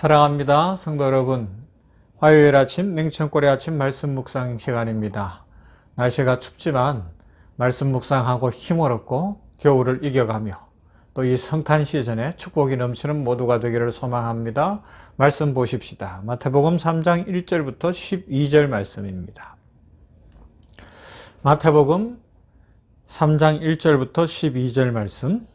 사랑합니다. 성도 여러분. 화요일 아침 냉천골의 아침 말씀 묵상 시간입니다. 날씨가 춥지만 말씀 묵상하고 힘을 얻고 겨울을 이겨가며 또 이 성탄 시즌에 축복이 넘치는 모두가 되기를 소망합니다. 말씀 보십시다. 마태복음 3장 1절부터 12절 말씀입니다. 마태복음 3장 1절부터 12절 말씀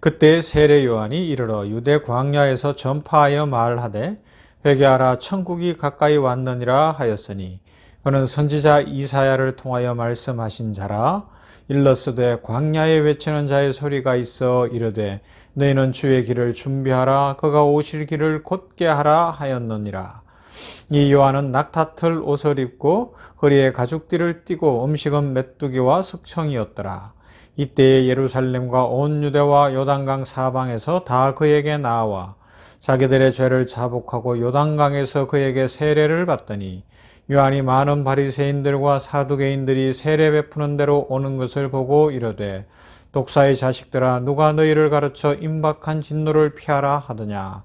그때 세례 요한이 이르러 유대 광야에서 전파하여 말하되 회개하라 천국이 가까이 왔느니라 하였으니 그는 선지자 이사야를 통하여 말씀하신 자라. 일러스되 광야에 외치는 자의 소리가 있어 이르되 너희는 주의 길을 준비하라 그가 오실 길을 곧게 하라 하였느니라. 이 요한은 낙타털 옷을 입고 허리에 가죽띠를 띠고 음식은 메뚜기와 숙청이었더라 이때에 예루살렘과 온 유대와 요단강 사방에서 다 그에게 나와 자기들의 죄를 자복하고 요단강에서 그에게 세례를 받더니 요한이 많은 바리새인들과 사두개인들이 세례 베푸는 대로 오는 것을 보고 이르되 독사의 자식들아 누가 너희를 가르쳐 임박한 진노를 피하라 하더냐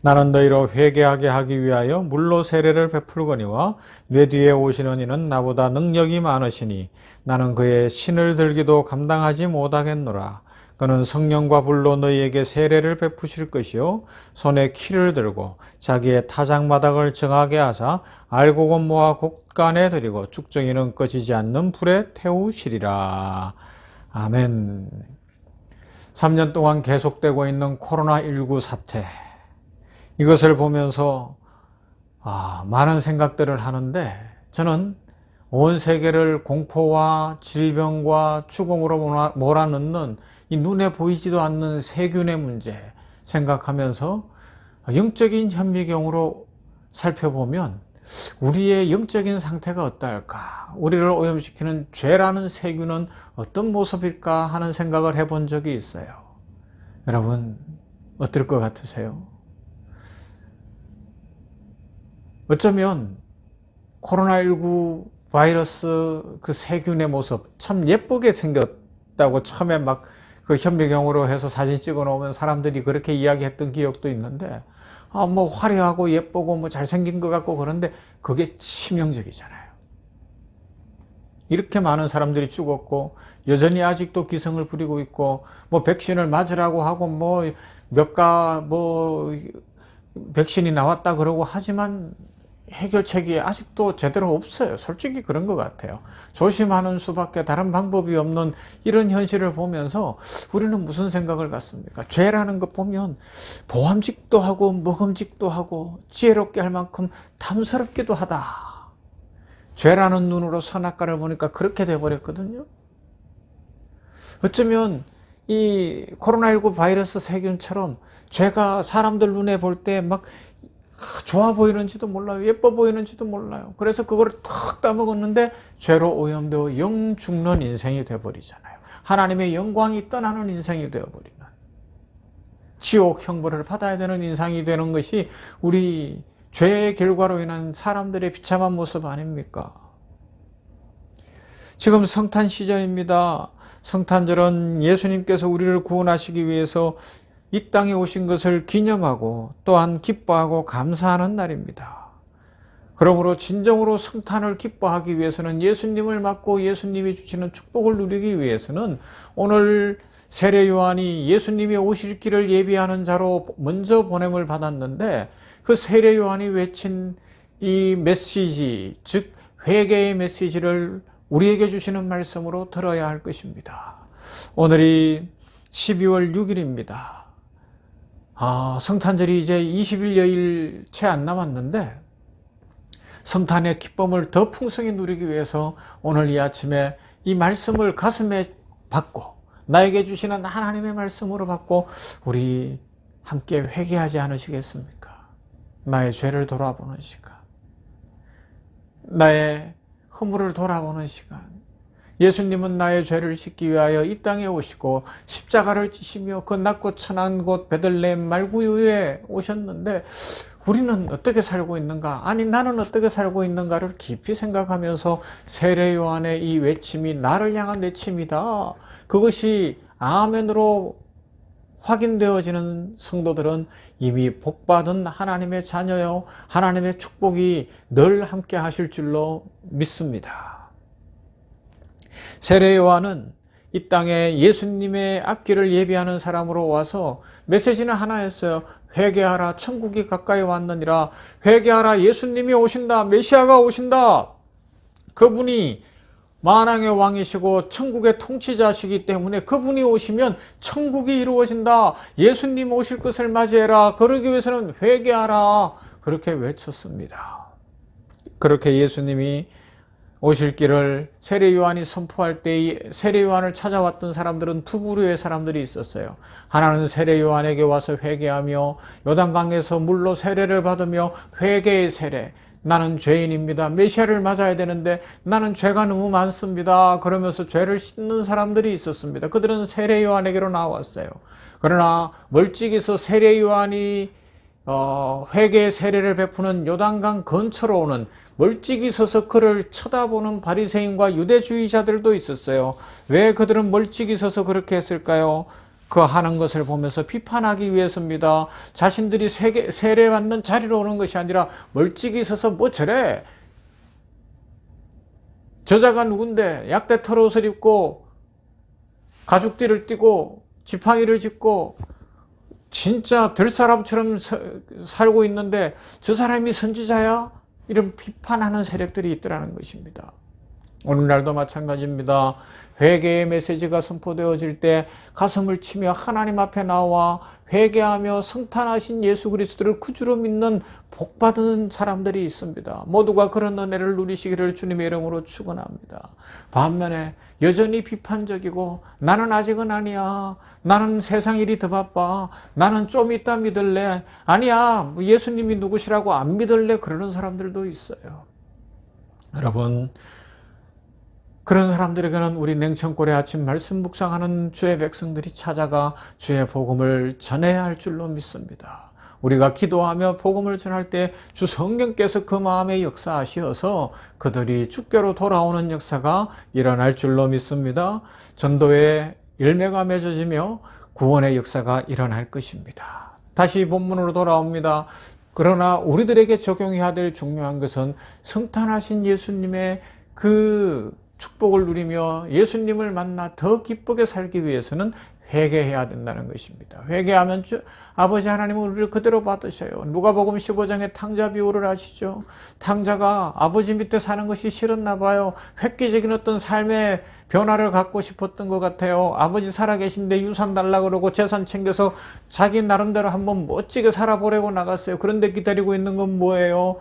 나는 너희로 회개하게 하기 위하여 물로 세례를 베풀거니와 뇌 뒤에 오시는 이는 나보다 능력이 많으시니 나는 그의 신을 들기도 감당하지 못하겠노라. 그는 성령과 불로 너희에게 세례를 베푸실 것이요 손에 키를 들고 자기의 타작마당을 정하게 하사 알곡은 모아 곡간에 들이고 쭉정이는 꺼지지 않는 불에 태우시리라. 아멘. 3년 동안 계속되고 있는 코로나19 사태. 이것을 보면서 아, 많은 생각들을 하는데 저는 온 세계를 공포와 질병과 죽음으로 몰아넣는 이 눈에 보이지도 않는 세균의 문제 생각하면서 영적인 현미경으로 살펴보면 우리의 영적인 상태가 어떨까? 우리를 오염시키는 죄라는 세균은 어떤 모습일까 하는 생각을 해본 적이 있어요. 여러분, 어떨 것 같으세요? 어쩌면 코로나19 바이러스 그 세균의 모습 참 예쁘게 생겼다고 처음에 막 그 현미경으로 해서 사진 찍어 놓으면 사람들이 그렇게 이야기했던 기억도 있는데 아 뭐 화려하고 예쁘고 뭐 잘생긴 것 같고 그런데 그게 치명적이잖아요. 이렇게 많은 사람들이 죽었고 여전히 아직도 기승을 부리고 있고 뭐 백신을 맞으라고 하고 뭐 몇가 뭐 백신이 나왔다 그러고 하지만 해결책이 아직도 제대로 없어요. 솔직히 그런 것 같아요. 조심하는 수밖에 다른 방법이 없는 이런 현실을 보면서 우리는 무슨 생각을 갖습니까? 죄라는 것 보면 보함직도 하고 먹음직도 하고 지혜롭게 할 만큼 탐스럽기도 하다. 죄라는 눈으로 선악과를 보니까 그렇게 돼버렸거든요. 어쩌면 이 코로나19 바이러스 세균처럼 죄가 사람들 눈에 볼 때 막 좋아 보이는지도 몰라요. 예뻐 보이는지도 몰라요. 그래서 그거를 탁 따먹었는데 죄로 오염되어 영 죽는 인생이 되어버리잖아요. 하나님의 영광이 떠나는 인생이 되어버리는 지옥 형벌을 받아야 되는 인상이 되는 것이 우리 죄의 결과로 인한 사람들의 비참한 모습 아닙니까? 지금 성탄 시즌입니다. 성탄절은 예수님께서 우리를 구원하시기 위해서 이 땅에 오신 것을 기념하고 또한 기뻐하고 감사하는 날입니다. 그러므로 진정으로 성탄을 기뻐하기 위해서는 예수님을 맞고 예수님이 주시는 축복을 누리기 위해서는 오늘 세례 요한이 예수님이 오실 길을 예비하는 자로 먼저 보냄을 받았는데 그 세례 요한이 외친 이 메시지, 즉 회개의 메시지를 우리에게 주시는 말씀으로 들어야 할 것입니다. 오늘이 12월 6일입니다. 아, 성탄절이 이제 20일 여일 채 안 남았는데 성탄의 기쁨을 더 풍성히 누리기 위해서 오늘 이 아침에 이 말씀을 가슴에 받고 나에게 주시는 하나님의 말씀으로 받고 우리 함께 회개하지 않으시겠습니까? 나의 죄를 돌아보는 시간 나의 허물을 돌아보는 시간 예수님은 나의 죄를 씻기 위하여 이 땅에 오시고 십자가를 지시며 그 낮고 천한 곳 베들레헴 말구유에 오셨는데 우리는 어떻게 살고 있는가? 아니 나는 어떻게 살고 있는가를 깊이 생각하면서 세례 요한의 이 외침이 나를 향한 외침이다. 그것이 아멘으로 확인되어지는 성도들은 이미 복받은 하나님의 자녀요. 하나님의 축복이 늘 함께 하실 줄로 믿습니다. 세례 요한은 이 땅에 예수님의 앞길을 예비하는 사람으로 와서 메시지는 하나였어요. 회개하라 천국이 가까이 왔느니라. 회개하라 예수님이 오신다. 메시아가 오신다. 그분이 만왕의 왕이시고 천국의 통치자시기 때문에 그분이 오시면 천국이 이루어진다. 예수님 오실 것을 맞이해라. 그러기 위해서는 회개하라. 그렇게 외쳤습니다. 그렇게 예수님이 오실 길을 세례 요한이 선포할 때 세례 요한을 찾아왔던 사람들은 두 부류의 사람들이 있었어요. 하나는 세례 요한에게 와서 회개하며 요단강에서 물로 세례를 받으며 회개의 세례. 나는 죄인입니다. 메시아를 맞아야 되는데 나는 죄가 너무 많습니다. 그러면서 죄를 씻는 사람들이 있었습니다. 그들은 세례 요한에게로 나왔어요. 그러나 멀찍이서 세례 요한이 어, 회개 세례를 베푸는 요단강 근처로 오는 멀찍이 서서 그를 쳐다보는 바리새인과 유대주의자들도 있었어요. 왜 그들은 멀찍이 서서 그렇게 했을까요? 그 하는 것을 보면서 비판하기 위해서입니다. 자신들이 세계, 세례받는 자리로 오는 것이 아니라 멀찍이 서서 뭐 저래? 저자가 누군데 약대 털옷을 입고 가죽띠를 띠고 지팡이를 짚고 진짜 들 사람처럼 살고 있는데 저 사람이 선지자야? 이런 비판하는 세력들이 있더라는 것입니다. 오늘날도 마찬가지입니다. 회개의 메시지가 선포되어질 때 가슴을 치며 하나님 앞에 나와 회개하며 성탄하신 예수 그리스도를 구주로 믿는 복받은 사람들이 있습니다. 모두가 그런 은혜를 누리시기를 주님의 이름으로 축원합니다. 반면에 여전히 비판적이고 나는 아직은 아니야. 나는 세상 일이 더 바빠. 나는 좀 이따 믿을래. 아니야. 예수님이 누구시라고 안 믿을래. 그러는 사람들도 있어요. 여러분 그런 사람들에게는 우리 냉천골의 아침 말씀 묵상하는 주의 백성들이 찾아가 주의 복음을 전해야 할 줄로 믿습니다. 우리가 기도하며 복음을 전할 때 주 성령께서 그 마음에 역사하시어서 그들이 주께로 돌아오는 역사가 일어날 줄로 믿습니다. 전도의 열매가 맺어지며 구원의 역사가 일어날 것입니다. 다시 본문으로 돌아옵니다. 그러나 우리들에게 적용해야 될 중요한 것은 성탄하신 예수님의 그 축복을 누리며 예수님을 만나 더 기쁘게 살기 위해서는 회개해야 된다는 것입니다. 회개하면 주, 아버지 하나님은 우리를 그대로 받으셔요. 누가복음 15장에 탕자 비유를 하시죠. 탕자가 아버지 밑에 사는 것이 싫었나 봐요. 획기적인 어떤 삶의 변화를 갖고 싶었던 것 같아요. 아버지 살아계신데 유산 달라 그러고 재산 챙겨서 자기 나름대로 한번 멋지게 살아보려고 나갔어요. 그런데 기다리고 있는 건 뭐예요?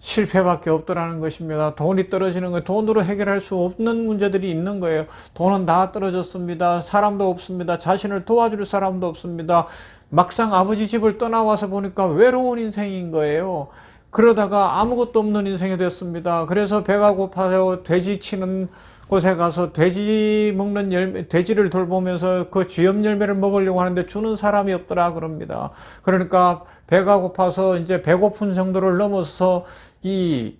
실패밖에 없더라는 것입니다. 돈이 떨어지는 거 돈으로 해결할 수 없는 문제들이 있는 거예요. 돈은 다 떨어졌습니다. 사람도 없습니다. 자신을 도와줄 사람도 없습니다. 막상 아버지 집을 떠나와서 보니까 외로운 인생인 거예요. 그러다가 아무것도 없는 인생이 됐습니다. 그래서 배가 고파서 돼지 치는 곳에 가서 돼지 먹는 열매, 돼지를 돌보면서 그 쥐염 열매를 먹으려고 하는데 주는 사람이 없더라 그럽니다. 그러니까 배가 고파서 이제 배고픈 정도를 넘어서 이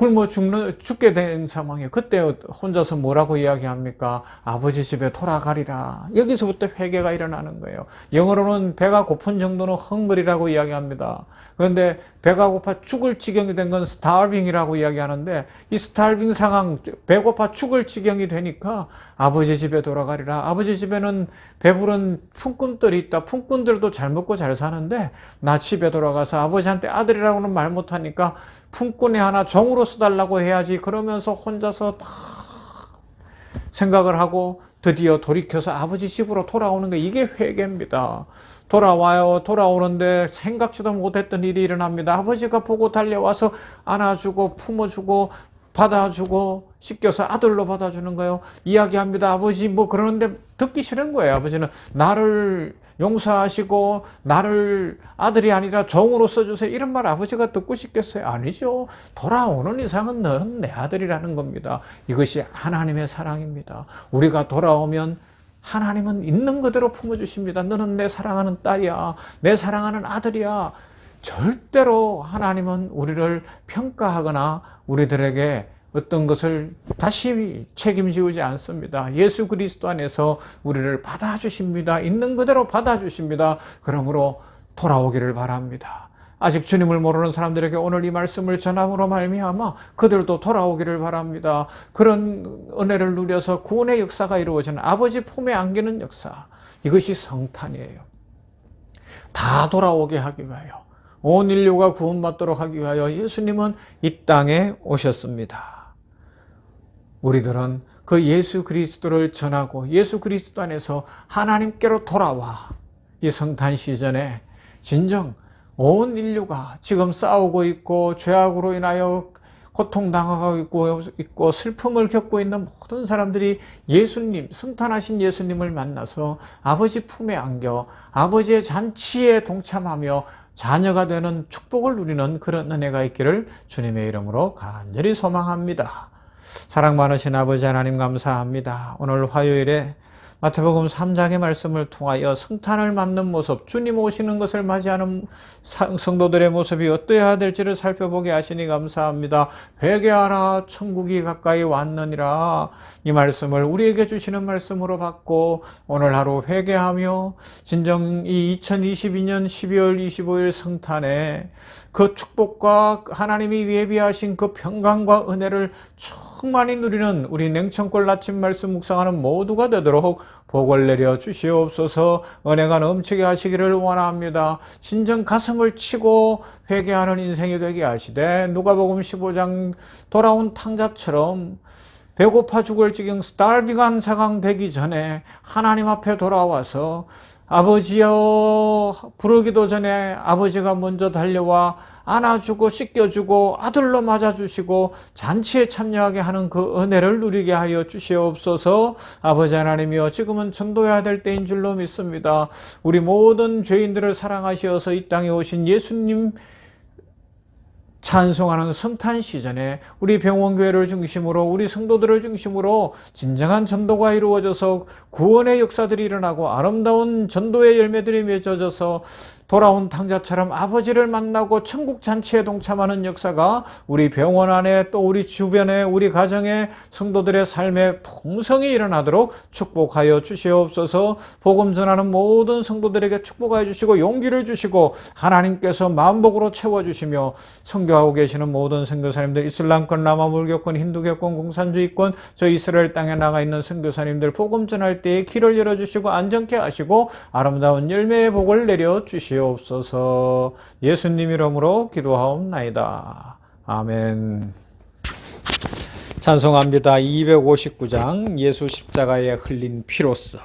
굶어 죽는, 죽게 된 상황에 그때 혼자서 뭐라고 이야기합니까? 아버지 집에 돌아가리라. 여기서부터 회개가 일어나는 거예요. 영어로는 배가 고픈 정도는 헝거리라고 이야기합니다. 그런데 배가 고파 죽을 지경이 된 건 스타빙이라고 이야기하는데 이 스타빙 상황, 배고파 죽을 지경이 되니까 아버지 집에 돌아가리라. 아버지 집에는 배부른 품꾼들이 있다. 품꾼들도 잘 먹고 잘 사는데 나 집에 돌아가서 아버지한테 아들이라고는 말 못하니까 품꾼이 하나 정으로 써달라고 해야지 그러면서 혼자서 막 생각을 하고 드디어 돌이켜서 아버지 집으로 돌아오는 게 이게 회개입니다. 돌아와요. 돌아오는데 생각지도 못했던 일이 일어납니다. 아버지가 보고 달려와서 안아주고 품어주고 받아주고 씻겨서 아들로 받아주는 거예요. 이야기합니다. 아버지 뭐 그러는데 듣기 싫은 거예요. 아버지는 나를 용서하시고 나를 아들이 아니라 종으로 써주세요. 이런 말 아버지가 듣고 싶겠어요? 아니죠. 돌아오는 이상은 너는 내 아들이라는 겁니다. 이것이 하나님의 사랑입니다. 우리가 돌아오면 하나님은 있는 그대로 품어주십니다. 너는 내 사랑하는 딸이야. 내 사랑하는 아들이야. 절대로 하나님은 우리를 평가하거나 우리들에게 어떤 것을 다시 책임지우지 않습니다. 예수 그리스도 안에서 우리를 받아주십니다. 있는 그대로 받아주십니다. 그러므로 돌아오기를 바랍니다. 아직 주님을 모르는 사람들에게 오늘 이 말씀을 전함으로 말미암아 그들도 돌아오기를 바랍니다. 그런 은혜를 누려서 구원의 역사가 이루어지는 아버지 품에 안기는 역사. 이것이 성탄이에요. 다 돌아오게 하기 위하여 온 인류가 구원받도록 하기 위하여 예수님은 이 땅에 오셨습니다. 우리들은 그 예수 그리스도를 전하고 예수 그리스도 안에서 하나님께로 돌아와 이 성탄 시즌에 진정 온 인류가 지금 싸우고 있고 죄악으로 인하여 고통당하고 있고, 있고 슬픔을 겪고 있는 모든 사람들이 예수님, 성탄하신 예수님을 만나서 아버지 품에 안겨 아버지의 잔치에 동참하며 자녀가 되는 축복을 누리는 그런 은혜가 있기를 주님의 이름으로 간절히 소망합니다. 사랑 많으신 아버지 하나님 감사합니다. 오늘 화요일에 마태복음 3장의 말씀을 통하여 성탄을 맞는 모습, 주님 오시는 것을 맞이하는 성도들의 모습이 어떠해야 될지를 살펴보게 하시니 감사합니다. 회개하라 천국이 가까이 왔느니라 이 말씀을 우리에게 주시는 말씀으로 받고 오늘 하루 회개하며 진정 이 2022년 12월 25일 성탄에 그 축복과 하나님이 예비하신 그 평강과 은혜를 충만히 누리는 우리 냉천골 아침 말씀 묵상하는 모두가 되도록 복을 내려 주시옵소서 은혜가 넘치게 하시기를 원합니다. 진정 가슴을 치고 회개하는 인생이 되게 하시되 누가복음 15장 돌아온 탕자처럼 배고파 죽을 지경 스탈빙한 상황 되기 전에 하나님 앞에 돌아와서 아버지여 부르기도 전에 아버지가 먼저 달려와 안아주고 씻겨주고 아들로 맞아주시고 잔치에 참여하게 하는 그 은혜를 누리게 하여 주시옵소서 아버지 하나님이여 지금은 전도해야 될 때인 줄로 믿습니다. 우리 모든 죄인들을 사랑하시어서 이 땅에 오신 예수님 찬송하는 성탄 시즌에 우리 병원교회를 중심으로 우리 성도들을 중심으로 진정한 전도가 이루어져서 구원의 역사들이 일어나고 아름다운 전도의 열매들이 맺어져서 돌아온 탕자처럼 아버지를 만나고 천국 잔치에 동참하는 역사가 우리 병원 안에 또 우리 주변에 우리 가정에 성도들의 삶에 풍성히 일어나도록 축복하여 주시옵소서. 복음 전하는 모든 성도들에게 축복하여 주시고 용기를 주시고 하나님께서 만복으로 채워주시며 성교하고 계시는 모든 선교사님들 이슬람권, 라마불교권, 힌두교권, 공산주의권 저 이스라엘 땅에 나가 있는 선교사님들 복음 전할 때에 길을 열어주시고 안전케 하시고 아름다운 열매의 복을 내려 주시옵소서 주시옵소서 예수님 이름으로 기도하옵나이다. 아멘. 찬송합니다. 259장 예수 십자가에 흘린 피로써